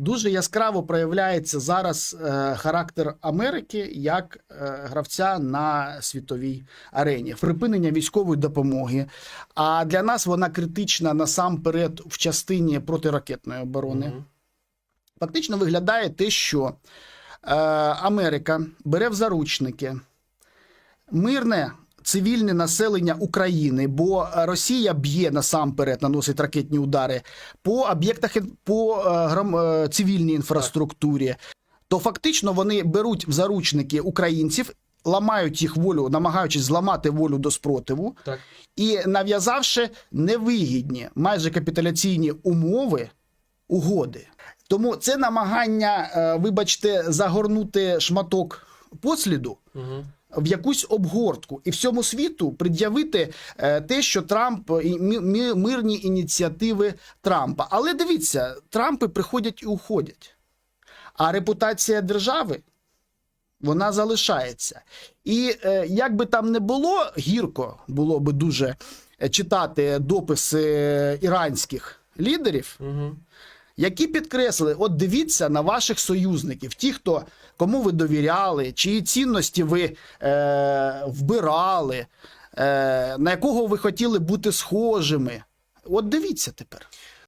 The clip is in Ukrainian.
Дуже яскраво проявляється зараз е, характер Америки як е, гравця на світовій арені. Припинення військової допомоги. А для нас вона критична насамперед в частині протиракетної оборони. Мгм. Фактично виглядає те, що е, Америка бере в заручники мирне цивільне населення України, бо Росія б'є насамперед, наносить ракетні удари по об'єктах по е, гром- е, цивільній інфраструктурі. То фактично вони беруть в заручники українців. Ламають їх волю, намагаючись зламати волю до спротиву, Так. і нав'язавши невигідні майже капітуляційні умови угоди. Тому це намагання, е, вибачте, загорнути шматок посліду Угу. В якусь обгортку і всьому світу пред'явити е, те, що Трамп і мирні ініціативи Трампа. Але дивіться, Трампи приходять і уходять. А репутація держави вона залишається. І е, як би там не було, гірко було би дуже е, читати дописи іранських лідерів, Угу. Які підкреслили: от дивіться на ваших союзників, ті, хто кому ви довіряли, чиї цінності ви е, вбирали, е, на якого ви хотіли бути схожими. От дивіться тепер.